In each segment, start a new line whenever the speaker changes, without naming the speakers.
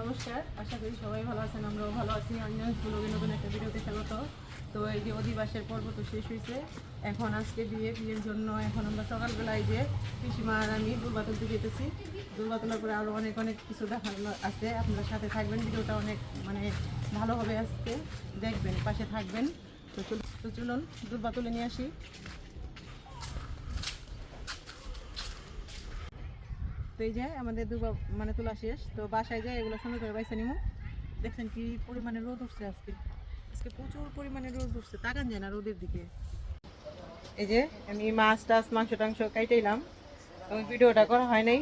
নমস্কার, আশা করি সবাই ভালো আছেন, আমরাও ভালো আছি। অন্য ব্লগে নতুন একটা ভিডিওতে স্বাগত। তো এই যে অধিবাসের পর্ব তো শেষ হয়েছে এখন আজকে বিয়ে, বিয়ের জন্য এখন আমরা সকালবেলায় যে পিসিমা আর আমি দুর্বা তুলতে যেতেছি। দুর্বা তোলার পরে আরও অনেক অনেক কিছু দেখানো আছে। আপনার সাথে থাকবেন, ভিডিওটা অনেক মানে ভালো হবে দেখবেন, পাশে থাকবেন। তো চলুন দুর্বা তুলে নিয়ে আসি। তো এই যে আমাদের দুবা মানে তোলা শেষ তো বাসায় যায় এগুলো সুন্দর করে বাইসা নিমু। দেখছেন কি পরিমাণে রোদ উঠছে আজকে। আজকে প্রচুর পরিমাণে রোদ উঠছে তাকান যায় না রোদের দিকে। এই যে আমি মাছ টাছ মাংস টাংস কাইটাইলাম। ওই ভিডিওটা করা হয় নাই।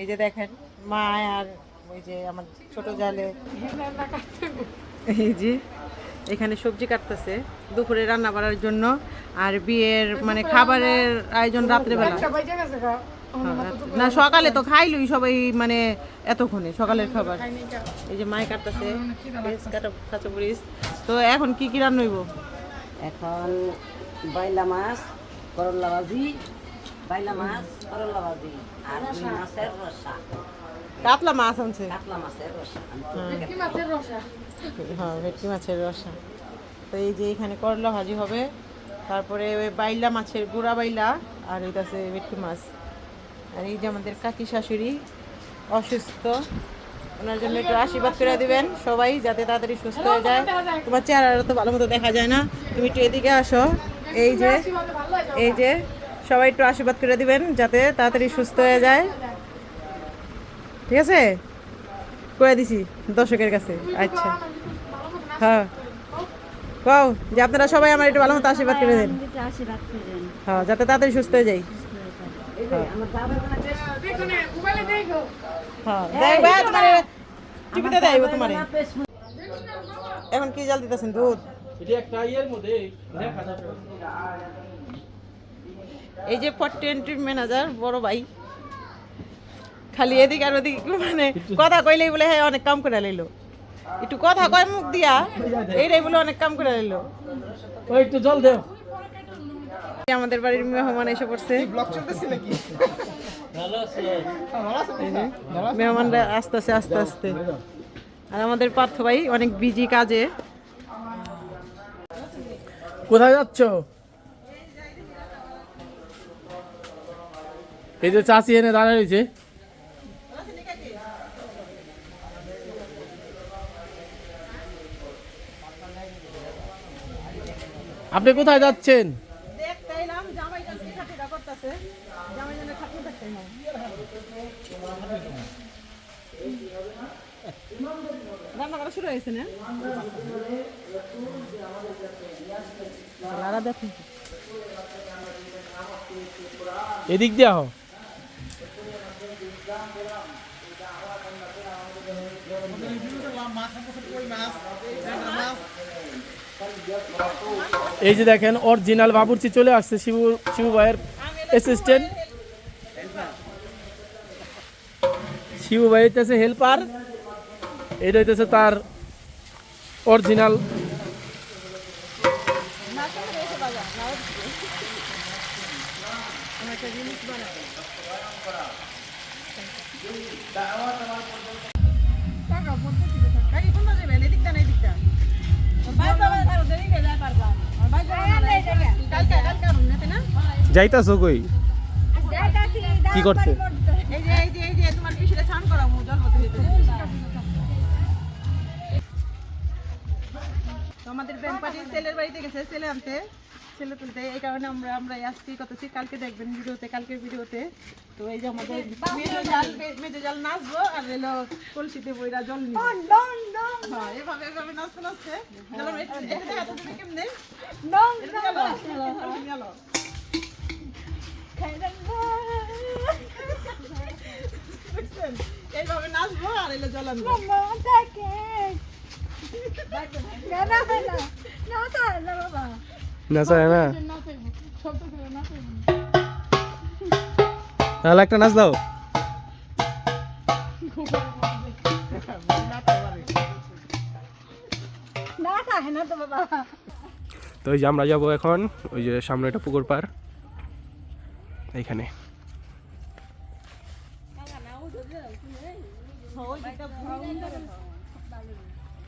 এই যে দেখেন মা আর ওই যে আমার ছোট জালে। এই যে এখানে সবজি কাটতেছে দুপুরে রান্না করার জন্য। আর বিয়ের মানে খাবারের আয়োজন রাত্রেবেলা। না সকালে তো খাইলই সবাই মানে এতক্ষণে সকালের খাবার। এই যে মাই কাটতেছে কাটা কাঁচা মরিচ তো এখন কি কি রান্না হইব
এখন বাইলা মাছ করল্লা ভাজি বাইলা মাছ করল্লা ভাজি আর মাছের রসা।
কাতলা মাছ আনছে?
কাতলা মাছের রসা।
হ্যাঁ। ভেটকি মাছের রসা। তো এই যে এখানে করলা ভাজি হবে। তারপরে ওই বাইলা মাছের গুঁড়া বাইলা আর এটা আছে ভেটকি মাছ। আর এই যে আমাদের কাকি শাশুড়ি অসুস্থ ওনার জন্য একটু আশীর্বাদ করে দিবেন সবাই যাতে তাড়াতাড়ি সুস্থ হয়ে যায়। তোমার চেহারা তো ভালো মতো দেখা যায় না। তুমি একটু এদিকে আসো। এই যে এই যে সবাই একটু আশীর্বাদ করে দিবেন যাতে তাড়াতাড়ি সুস্থ হয়ে যায়। ঠিক আছে? করে দিছি দর্শকের কাছে। আচ্ছা। হ্যাঁ। কও যে আপনারা সবাই আমার একটু ভালো মতো আশীর্বাদ করে দেন। হ্যাঁ যাতে তাড়াতাড়ি সুস্থ হয়ে যাই এখন কি জাল দিতেছেন দুধ? এই যে ফর্টি এন্ট্রি ম্যানেজার বড় ভাই। খালি এদিক আর ওদিক মানে কথা কইলেই বলে হ্যাঁ অনেক কাম করে লাইলো। একটু কথা কয় মুখ দিয়া এইটাই বলে অনেক কাম করে লাইলো।
একটু জল দেও।
আমাদের বাড়ির মেহমান এসে পড়ছে।
ভালো আছে?
এই যে, মেহমানরা আসতেছে আস্তে আস্তে আর আমাদের পার্থ ভাই অনেক বিজি কাজে।
কোথায় যাচ্ছ? এই যে চাষি এনে দাঁড়িয়ে রয়েছে। আপনি কোথায় যাচ্ছেন
দেখতে এলাম জামাই কাছে খাটিটা করতেছে জামাই জন্য খাটনি দেখতে এলাম রান্না করা শুরু হয়েছে না?
এদিক দিয়ে আহ। এই যে দেখেন অরিজিনাল বাবুর্চি চলে আসছে শিবু শিবু ভাইয়ের অ্যাসিস্ট্যান্ট শিবু ভাই হইতেছে হেল্পার এটা হইতেছে তার অরিজিনাল? যাইতাছো কই? কি করতে?
এই যে এই যে এই যে তোমার পিছনে স্নান করাবো জল আমাদের ব্যাংক পার্টি ছেলের বাড়িতে গেছে ছেলে আনতে ছেলে তুলতে এই কারণে আমরা আমরা আজকে করতেছি কালকে দেখবেন ভিডিওতে কালকের ভিডিওতে। তো এই যে আমাদের মেজো জাল মেজো জাল নাচবো আর এলো কলসিতে বইরা জল নিব। হ্যাঁ এভাবে নাচতে নাচতে। এটা কেমনে গেলো? এইভাবে নাচবো আর এলো জল আনব।
না? তাহলে একটা নাচ দাও। তো ওই যে আমরা যাব এখন, ওই যে সামনে একটা পুকুর পার এইখানে
ওই যে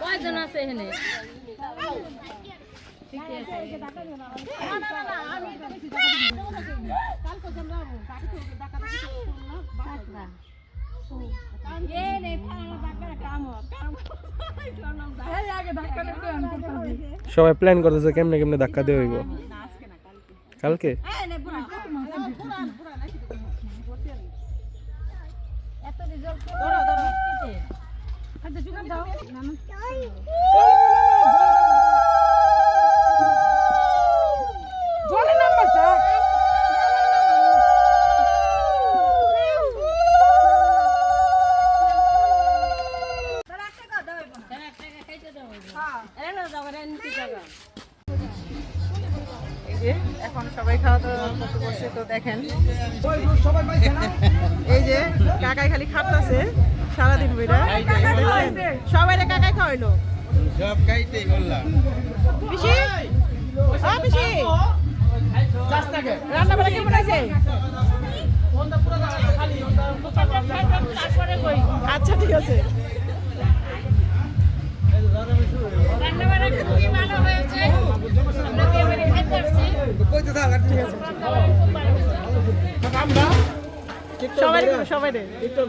কয়জন আছে এখানে?
সবাই প্ল্যান করতেছে কেমনে কেমনে ধাক্কা দিয়ে হইব। কালকে?
এই
সব খাইতেই বললাম।
পিসি? আ পিসি! রান্না বাড়া কেমন আছে আচ্ছা ঠিক আছে। সবাই সবাই রে
টিকটক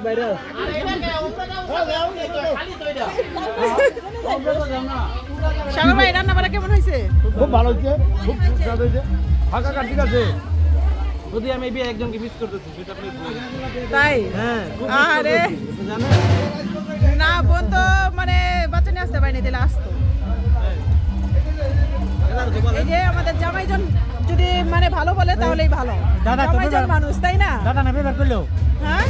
সাগর ভাই রান্না বাড়া কেমন হয়েছে?
খুব ভালো হচ্ছে খুব সুস্বাদু হয়েছে। ফাঁকা কাট আছে? যদি আমি এই একজনকে মিস করতেছি সেটা আপনি
তাই?
হ্যাঁ
আরে। না বোন তো মানে বাচ্চা নিয়ে আসতে পারিনি তাহলে আসতো। এই যে আমাদের জামাইজন যদি মানে ভালো বলে তাহলেই ভালো।
দাদা,
জামাইজন মানুষ তাই না?
দাদা না বের করল
হ্যাঁ?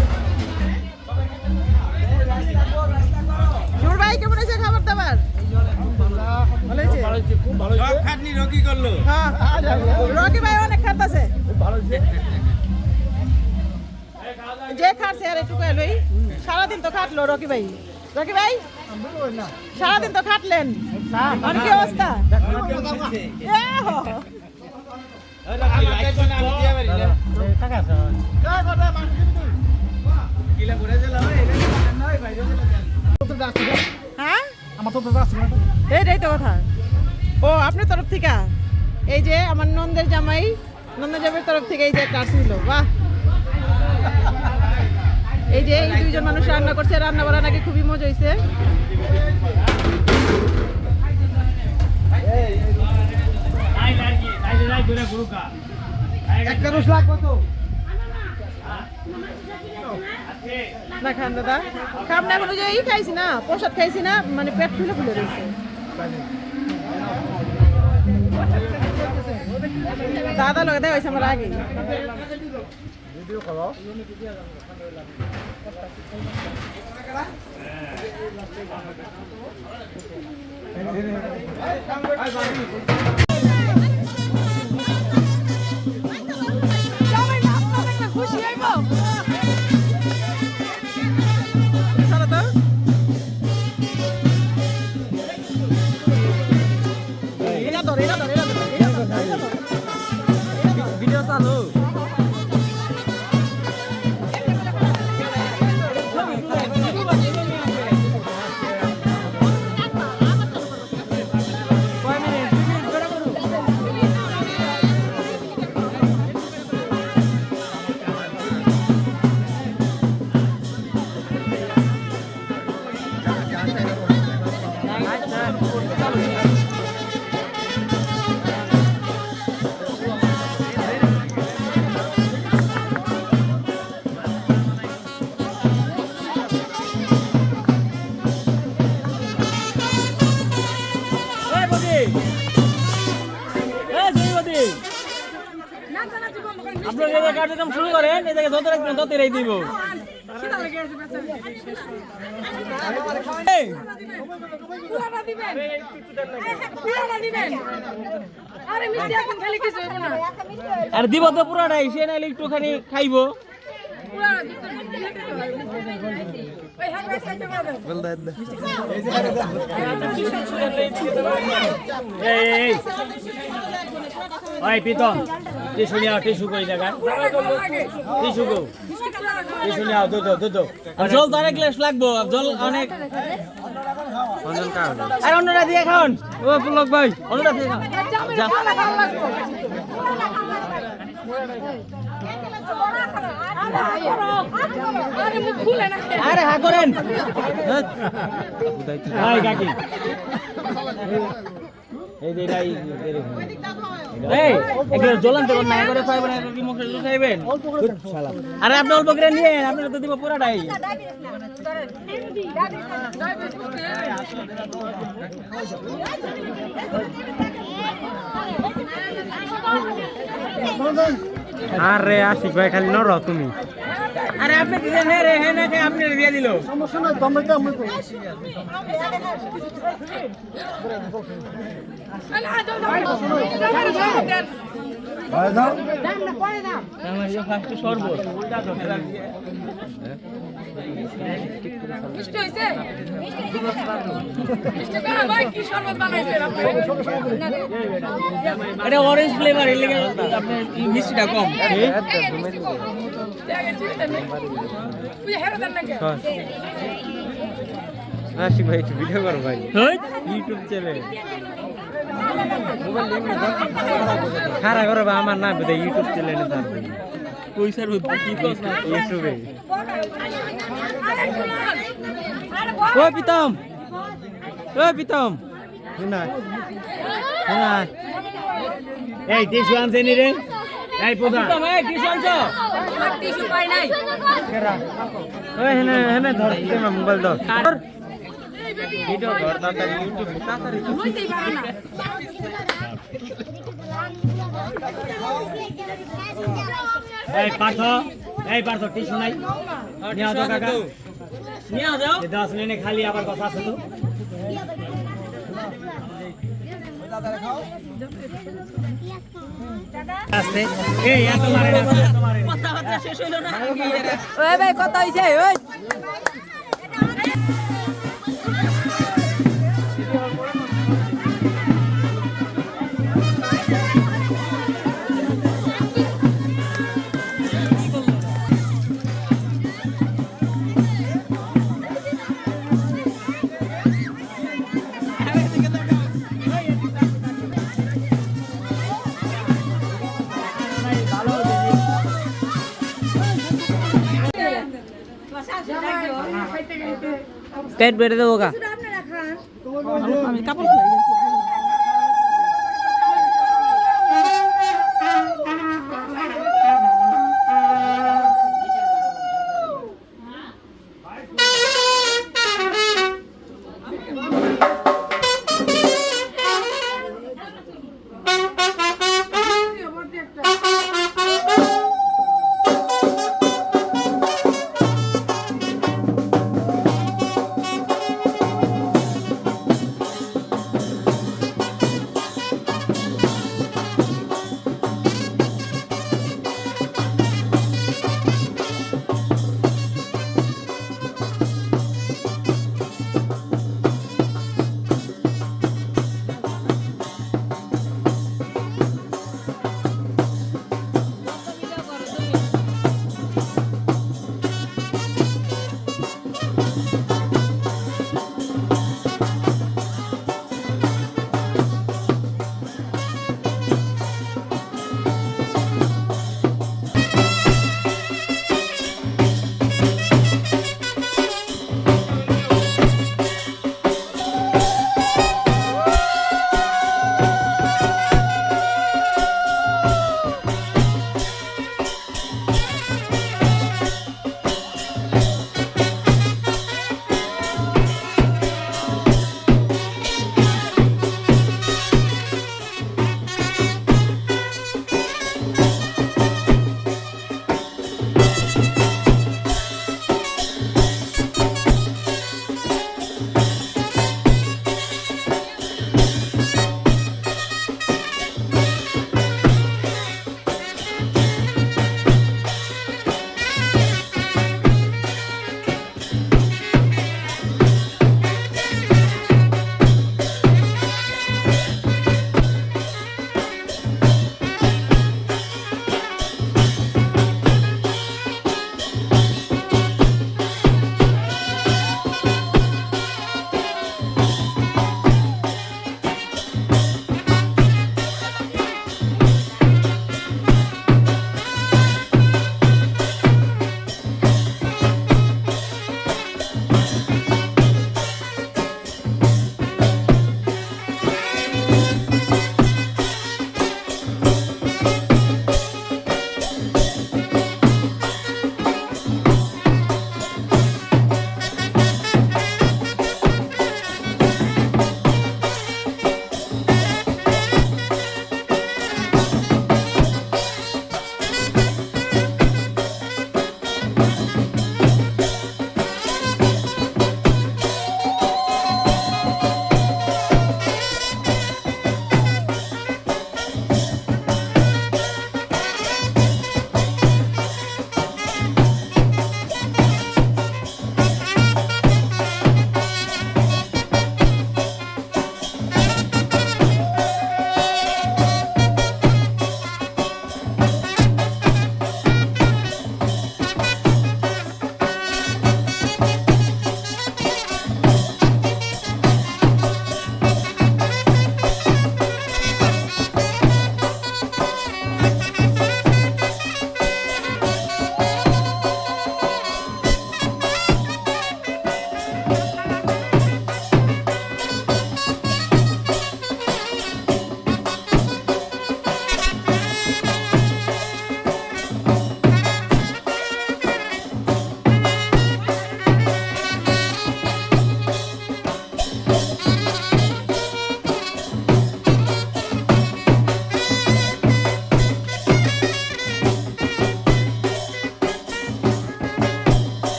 ভাই কেমন আছে খাবার দাবার ভালো হয়েছে
ভালো হচ্ছে খুব ভালো হচ্ছে
খাটনি রকি করল।
হ্যাঁ রকি ভাই অনেক খাতাছে
খুব ভালো হচ্ছে
যে খাটছে আর একটু কয়ে সারাদিন তো খাটলো রকি ভাই। রকি ভাই সারাদিন তো খাটলেন। আর কি অবস্থা?
আছে।
হ্যাঁ
আমার তো আছে
এইটাই তো কথা ও আপনার তরফ থেকে এই যে আমার নন্দের জামাই নন্দের জামাইয়ের তরফ থেকে এই যে কাজ ছিল বাহ এই যে এই দুইজন মানুষ রান্না করছে রান্না বান্না নাকি খুবই মজা হয়েছে
একটা রোজ লাগবে তো
না খান দাদা। খাম না কোনো ই খাইছি না, প্রসাদ খাইছি না মানে পেট ফুলে ফুলে রয়েছে দাদা লগে দেওয়া হয়েছে আমার আগে। চলো
এই এই জায়গায় যত রাখবেন তত রেই দিব।
আরে মিষ্টি এখন খালি কিছু হইব না
আর দিব তো পুরাটাই সে নাইলে একটুখানি খাইবো।
পুরা ওই
ওই টিসু নিয়ে টিসু কই জায়গায় টিসু গো টিসু নিয়ে দুধ দুধ জল তো অনেক গ্লাস লাগবো জল অনেক। আর অন্যরা দিয়ে খাওন। ও পুলক ভাই অন্যরা দিয়ে খাওন।
আরে
হা করেন। কাকি। এই যে এই একবার না করে পাইবেন লুকাইবেন আরে আপনি অল্প করে নিয়ে আপনি তো দিব পুরাটাই
আরে আশিক ভাই খালি নর তুমি।
আরে আপনি দিলেন হ্যাঁ রে হ্যাঁ না কে আপনি দিয়ে দিল।
সমস্যা নাই তোমরা দাও
আমার করি উল্টা এটা অরেঞ্জ ফ্লেভার এর লেগে আপনার এই মিষ্টিটা কম।
আশিক ভাই একটু ভিডিও করো ভাই। ইউটিউব চ্যানেল খারা করো বা আমার না বোধহয় ইউটিউব চ্যানেলে থাকবে
পয়সার
ইউটিউবে
ও পিতম ও পিতম এই টিস্যু আনছে নি রে? এই পোদা পিতম এই টিস্যু আনছো?
টিস্যু পাই নাই।
ওই হেনে হেনে ধর মোবাইল ধর। ভিডিও কর তাড়াতাড়ি ইউটিউবে তাড়াতাড়ি
হইতেই পারে না
এই পার্থ এই পার্থ টিস্যু নাই নিয়ে আও কাকা। নিয়ে আও যাও। দশ মিনিট খালি আবার কথা আছে তো। আস্তে। এই পেট বেড়ে দেবো গা।
আমি কাপড়